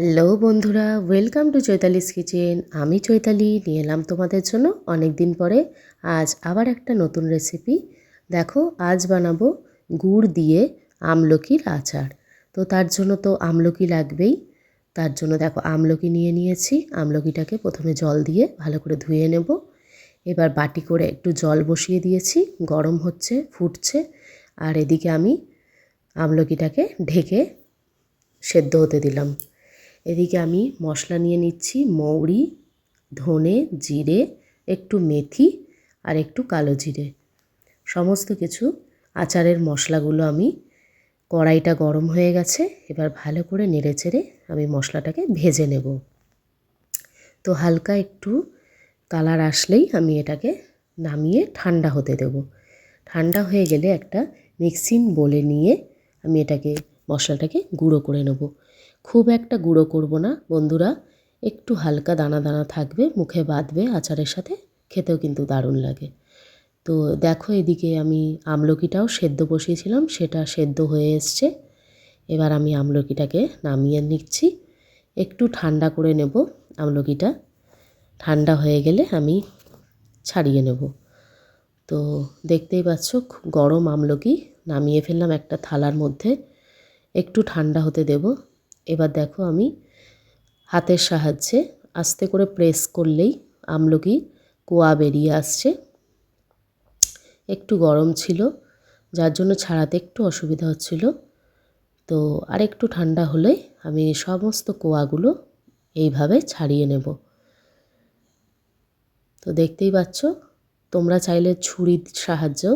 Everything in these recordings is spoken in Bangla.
হ্যালো বন্ধুরা ওয়েলকাম টু চৈতালিস কিচেন আমি চৈতালি, নিয়ে এলাম তোমাদের জন্য অনেক দিন পরে আজ আবার একটা নতুন রেসিপি দেখো, আজ বানাবো গুড় দিয়ে আমলকির আচার। তো তার জন্য তো আমলকি লাগবেই। তার জন্য দেখো, আমলকি নিয়ে নিয়েছি। আমলকিটাকে প্রথমে জল দিয়ে ভালো করে ধুয়ে নেব। এবার বাটি করে একটু জল বসিয়ে দিয়েছি। গরম হচ্ছে, ফুটছে। আর এদিকে আমি আমলকিটাকে ঢেকে সেদ্ধ হতে দিলাম। এদিকে আমি মশলা নিয়ে নিচ্ছি, মৌরি, ধনে জিরে, একটু মেথি আর একটু কালো জিরে। সমস্ত কিছু আচারের মশলাগুলো আমি, কড়াইটা গরম হয়ে গেছে, এবার ভালো করে নেড়ে চেড়ে আমি মশলাটাকে ভেজে নেব। তো হালকা একটু কালার আসলেই আমি এটাকে নামিয়ে ঠান্ডা হতে দেব। ঠান্ডা হয়ে গেলে একটা মিক্সিং বলে নিয়ে আমি এটাকে, মশলাটাকে গুঁড়ো করে নেব। খুব একটা গুঁড়ো করব না, বন্ধুরা। একটু হালকা দানা দানা থাকবে, মুখে বাঁধবে, আচারের সাথে, খেতেও কিন্তু দারুণ লাগে। তো দেখো এদিকে আমি আমলকিটাও সেদ্ধ বসিয়েছিলাম, সেটা সেদ্ধ হয়ে এসছে। এবার আমি আমলকিটাকে নামিয়ে নিচ্ছি। একটু ঠান্ডা করে নেব আমলকিটা। ঠান্ডা হয়ে গেলে আমি ছাড়িয়ে নেব। তো দেখতেই পাচ্ছ, গরম আমলকি, নামিয়ে ফেললাম একটা থালার মধ্যে। একটু ঠান্ডা হতে দেব। এবার দেখো আমি হাতের সাহায্যে আস্তে করে প্রেস করলেই আমলকি কোয়া বেরিয়ে আসছে। একটু গরম ছিল, যার জন্য ছাড়াতে একটু অসুবিধা হচ্ছিল। তো আর একটু ঠান্ডা হলে আমি সমস্ত কোয়াগুলো এইভাবে ছাড়িয়ে নেব। তো দেখতেই পাচ্ছ, তোমরা চাইলে ছুরির সাহায্যেও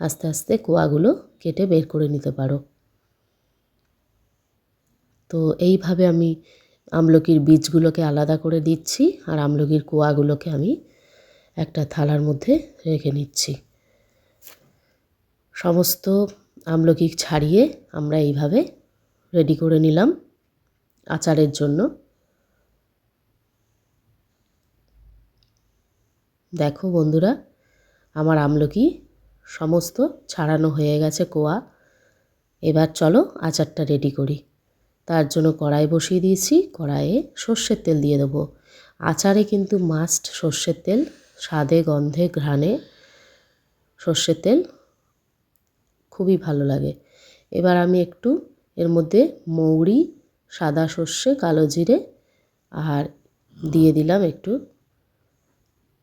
আস্তে আস্তে কোয়াগুলো কেটে বের করে নিতে পারো। তো এইভাবে আমি আমলকির বীজগুলোকে আলাদা করে দিচ্ছি আর আমলকির কোয়াগুলোকে আমি একটা থালার মধ্যে রেখে নিচ্ছি। সমস্ত আমলকি ছাড়িয়ে আমরা এইভাবে রেডি করে নিলাম আচারের জন্য। দেখো বন্ধুরা, আমার আমলকি সমস্ত ছাড়ানো হয়ে গেছে কোয়া। এবার চলো আচারটা রেডি করি। তার জন্য কড়াই বসিয়ে দিয়েছি। কড়াইয়ে সর্ষের তেল দিয়ে দেবো। আচারে কিন্তু মাস্ট সর্ষের তেল, স্বাদে, গন্ধে, ঘ্রাণে সর্ষের তেল খুবই ভালো লাগে। এবার আমি একটু এর মধ্যে মৌরি, সাদা সর্ষে, কালো জিরে আর দিয়ে দিলাম একটু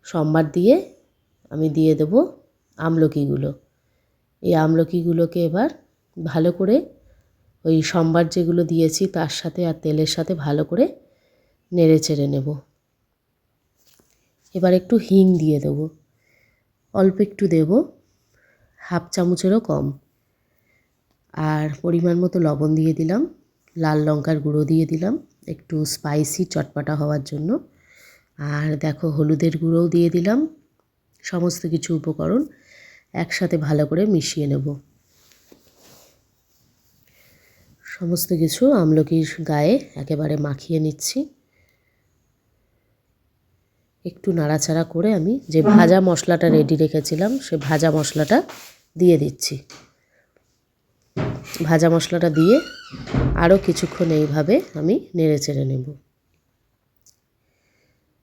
সম্বার দিয়ে আমি দিয়ে দেব আমলকিগুলো। এই আমলকিগুলোকে এবার ভালো করে ওই সম্বার যেগুলো দিয়েছি তার সাথে আর তেলের সাথে ভালো করে নেড়ে চেড়ে নেব। এবার একটু হিং দিয়ে দেবো। অল্প একটু দেব। হাফ চামচেরও কম। আর পরিমাণ মতো লবণ দিয়ে দিলাম। লাল লঙ্কার গুঁড়ো দিয়ে দিলাম। একটু স্পাইসি চটপাটা হওয়ার জন্য। আর দেখো হলুদের গুঁড়োও দিয়ে দিলাম। সমস্ত কিছু উপকরণ একসাথে ভালো করে মিশিয়ে নেব। সমস্ত কিছু আমলকির গায়ে একেবারে মাখিয়ে নিচ্ছি। একটু নাড়াচাড়া করে আমি যে ভাজা মশলাটা রেডি রেখেছিলাম, সে ভাজা মশলাটা দিয়ে দিচ্ছি। ভাজা মশলাটা দিয়ে আরও কিছুক্ষণ এইভাবে আমি নেড়ে চেড়ে নেব।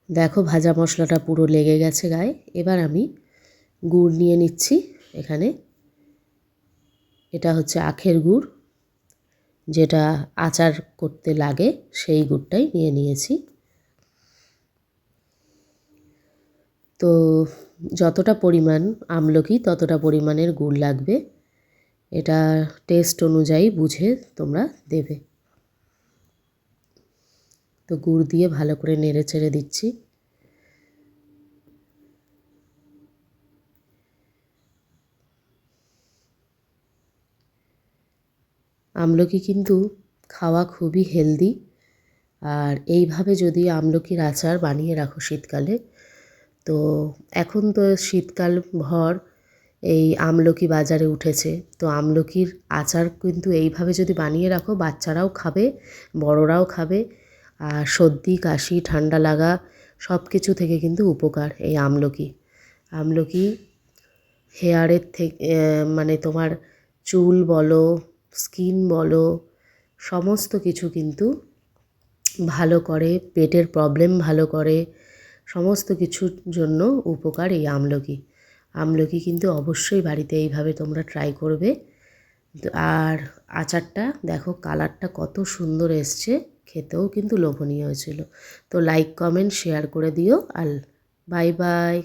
দেখো ভাজা মশলাটা পুরো লেগে গেছে গায়ে। এবার আমি গুড় নিয়ে নিচ্ছি। এখানে এটা হচ্ছে আখের গুড়। যেটা আচার করতে লাগে, সেই গুড়টাই নিয়ে নিয়েছি। তো যতটা পরিমাণ আমলকি, ততটা পরিমাণের গুড় লাগবে। এটা টেস্ট অনুযায়ী বুঝে তোমরা দেবে। তো গুড় দিয়ে ভালো করে নেড়ে চেড়ে দিচ্ছি। আমলকি কিন্তু খাওয়া খুবই হেলদি। আর এইভাবে যদি আমলকির আচার বানিয়ে রাখো শীতকালে, তো এখন তো শীতকাল ভর এই আমলকি বাজারে উঠেছে। তো আমলকির আচার কিন্তু এইভাবে যদি বানিয়ে রাখো, বাচ্চারাও খাবে, বড়রাও খাবে, আর সর্দি, কাশি, ঠান্ডা লাগা সব কিছু থেকে কিন্তু উপকার এই আমলকি। আমলকি হেয়ারের থেকে মানে তোমার চুল বলো স্কিন বলো, সমস্ত কিছু কিন্তু ভালো করে, পেটের প্রবলেম ভালো করে, সমস্ত কিছুর জন্য উপকার এই আমলকি। আমলকি কিন্তু অবশ্যই বাড়িতে এইভাবে তোমরা ট্রাই করবে। আর আচারটা দেখো কালারটা কত সুন্দর এসছে, খেতেও কিন্তু লোভনীয় হয়েছিল। তো লাইক কমেন্ট শেয়ার করে দিও, আর বাই বাই